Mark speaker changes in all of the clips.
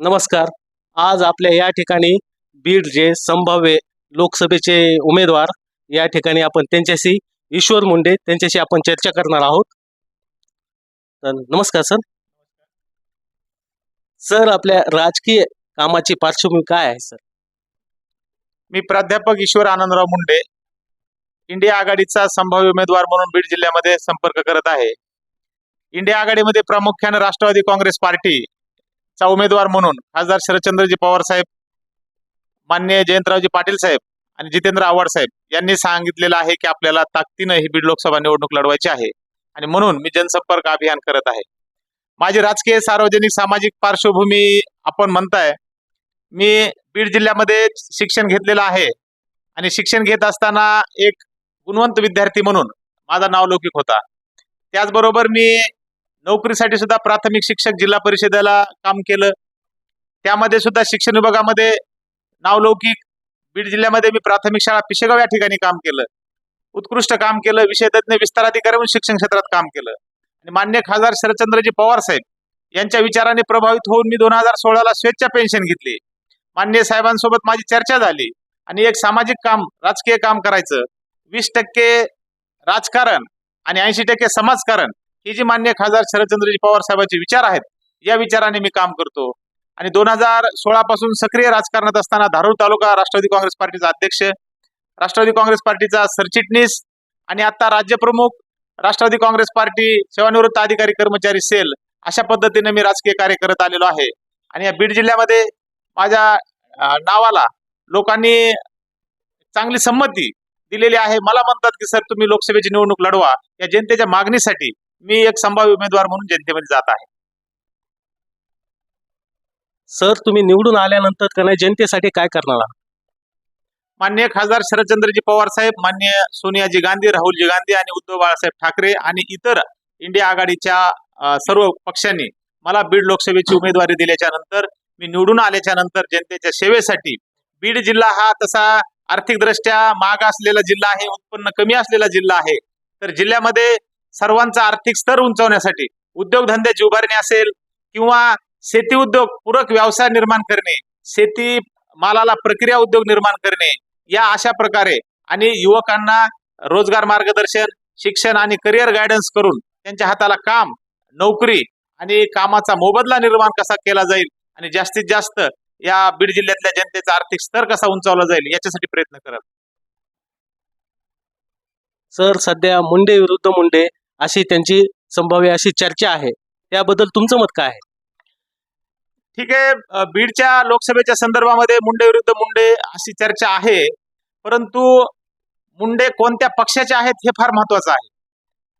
Speaker 1: नमस्कार. आज आपल्या या ठिकाणी बीड जे संभाव्य लोकसभेचे उमेदवार या ठिकाणी आपण त्यांच्याशी ईश्वर मुंडे त्यांच्याशी आपण चर्चा करणार आहोत. तर नमस्कार सर. सर आपल्या राजकीय कामाची पार्श्वभूमी काय आहे सर?
Speaker 2: मी प्राध्यापक ईश्वर आनंदराव मुंडे इंडिया आघाडीचा संभाव्य उमेदवार म्हणून बीड जिल्ह्यामध्ये संपर्क करत आहे. इंडिया आघाडीमध्ये प्रामुख्याने राष्ट्रवादी काँग्रेस पार्टी चा उमेदवार म्हणून खासदार शरदचंद्रजी पवार साहेब मान्य जयंतरावजी पाटील साहेब आणि जितेंद्र आव्हाड साहेब यांनी सांगितलेलं आहे की आपल्याला ताकदीनं ही बीड लोकसभा निवडणूक लढवायची आहे आणि म्हणून मी जनसंपर्क अभियान करत आहे. माझी राजकीय सार्वजनिक सामाजिक पार्श्वभूमी आपण म्हणताय मी बीड जिल्ह्यामध्ये शिक्षण घेतलेलं आहे आणि शिक्षण घेत असताना एक गुणवंत विद्यार्थी म्हणून माझा नावलौकिक होता. त्याचबरोबर मी नोकरीसाठी सुद्धा प्राथमिक शिक्षक जिल्हा परिषदेला काम केलं. त्यामध्ये सुद्धा शिक्षण विभागामध्ये नावलौकिक बीड जिल्ह्यामध्ये मी प्राथमिक शाळा पिशेगाव या ठिकाणी काम केलं. उत्कृष्ट काम केलं विषय तज्ज्ञ विस्ताराधिकारी म्हणून शिक्षण क्षेत्रात काम केलं. आणि मान्य खासदार शरदचंद्रजी पवार साहेब यांच्या विचाराने प्रभावित होऊन मी दोन हजार सोळाला स्वेच्छा पेन्शन घेतली. मान्य साहेबांसोबत माझी चर्चा झाली आणि एक सामाजिक काम राजकीय काम करायचं. वीस टक्के राजकारण आणि ऐंशी टक्के समाजकारण हे जी मान्य खासदार शरदचंद्रजी पवार साहेबांचे विचार आहेत या विचाराने मी काम करतो. आणि दोन हजार सोळा पासून सक्रिय राजकारणात असताना धारूर तालुका राष्ट्रवादी काँग्रेस पार्टीचा अध्यक्ष राष्ट्रवादी काँग्रेस पार्टीचा सरचिटणीस आणि आता राज्यप्रमुख राष्ट्रवादी काँग्रेस पार्टी सेवानिवृत्त अधिकारी कर्मचारी सेल अशा पद्धतीने मी राजकीय कार्य करत आलेलो आहे. आणि या बीड जिल्ह्यामध्ये माझ्या नावाला लोकांनी चांगली संमती दिलेली आहे. मला म्हणतात की सर तुम्ही लोकसभेची निवडणूक लढवा. या जनतेच्या मागणीसाठी मी एक संभाव्य उमेदवार म्हणून जनतेमध्ये जात आहे.
Speaker 1: सर तुम्ही निवडून आल्यानंतर का नाही जनतेसाठी काय करणार आहात?
Speaker 2: माननीय खासदार शरदचंद्रजी पवार साहेब माननीय सोनियाजी गांधी राहुलजी गांधी आणि उद्धव बाळासाहेब ठाकरे आणि इतर इंडिया आघाडीच्या सर्व पक्षांनी मला बीड लोकसभेची उमेदवारी दिल्याच्या नंतर मी निवडून आल्याच्यानंतर जनतेच्या सेवेसाठी बीड जिल्हा हा तसा आर्थिकदृष्ट्या माग असलेला जिल्हा आहे उत्पन्न कमी असलेला जिल्हा आहे. तर जिल्ह्यामध्ये सर्वांचा आर्थिक स्तर उंचावण्यासाठी उद्योगधंद्याची उभारणी असेल किंवा शेती उद्योग पूरक व्यवसाय निर्माण करणे शेती मालाला प्रक्रिया उद्योग निर्माण करणे या अशा प्रकारे आणि युवकांना रोजगार मार्गदर्शन शिक्षण आणि करिअर गायडन्स करून त्यांच्या हाताला काम नोकरी आणि कामाचा मोबदला निर्माण कसा केला जाईल आणि जास्तीत जास्त या बीड जिल्ह्यातल्या जनतेचा आर्थिक स्तर कसा उंचावला जाईल याच्यासाठी प्रयत्न करत.
Speaker 1: सर सध्या मुंडे विरुद्ध मुंडे अशी त्यांची संभाव्य अशी चर्चा आहे. त्याबद्दल तुमचं मत काय आहे?
Speaker 2: ठीक आहे. बीडच्या लोकसभेच्या संदर्भामध्ये मुंडे विरुद्ध मुंडे अशी चर्चा आहे. परंतु मुंडे कोणत्या पक्षाचे आहेत हे फार महत्वाचं आहे.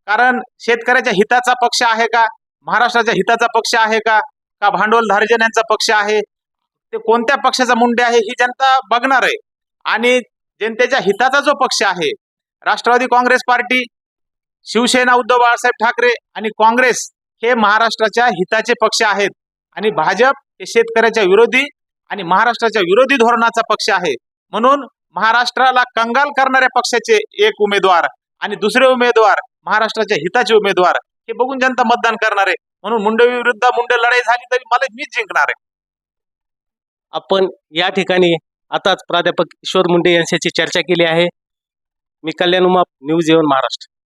Speaker 2: कारण शेतकऱ्याच्या हिताचा पक्ष आहे का? महाराष्ट्राच्या हिताचा पक्ष आहे का? का भांडवल धारजन यांचा पक्ष आहे? ते कोणत्या पक्षाचा मुंडे आहे ही जनता बघणार आहे. आणि जनतेच्या हिताचा जो पक्ष आहे राष्ट्रवादी काँग्रेस पार्टी शिवसेना उद्धव बाळासाहेब ठाकरे आणि काँग्रेस हे महाराष्ट्राच्या हिताचे पक्ष आहेत. आणि भाजप हे शेतकऱ्याच्या विरोधी आणि महाराष्ट्राच्या विरोधी धोरणाचा पक्ष आहे. म्हणून महाराष्ट्राला कंगाल करणाऱ्या पक्षाचे एक उमेदवार आणि दुसरे उमेदवार महाराष्ट्राच्या हिताचे उमेदवार हे बघून जनता मतदान करणार आहे. म्हणून मुंडे विरुद्ध मुंडे लढाई झाली तरी मला मीच जिंकणार आहे.
Speaker 1: आपण या ठिकाणी आताच प्राध्यापक ईश्वर मुंडे यांच्याशी चर्चा केली आहे. मी कल्याण उमा न्यूज येऊन महाराष्ट्र.